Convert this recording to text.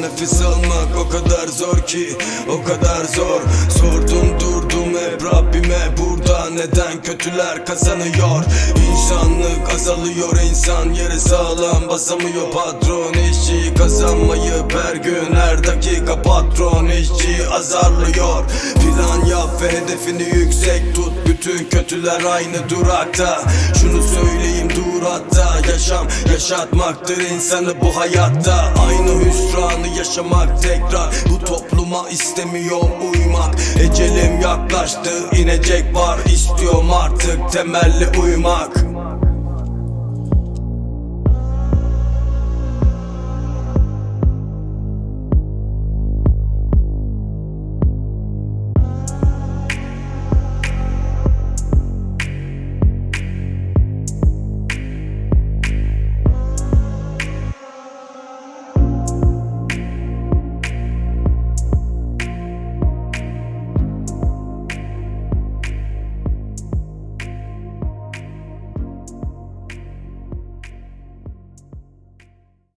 nefes almak o kadar zor ki O kadar zor. Sordum Rabbime Neden kötüler kazanıyor? İnsanlık azalıyor insan yere sağlam basamıyor. Patron işçi kazanmayıp her gün her dakika Patron işçi azarlıyor. Plan yap ve hedefini yüksek tut. Bütün kötüler aynı durakta. Şunu söyleyeyim dur hatta. Yaşam yaşatmaktır insanı bu hayatta. Aynı hüsranı yaşamak tekrar. Bu topluma istemiyorum uymak Ecelim yaklaştı inecek var istiyorum artık temelli uymak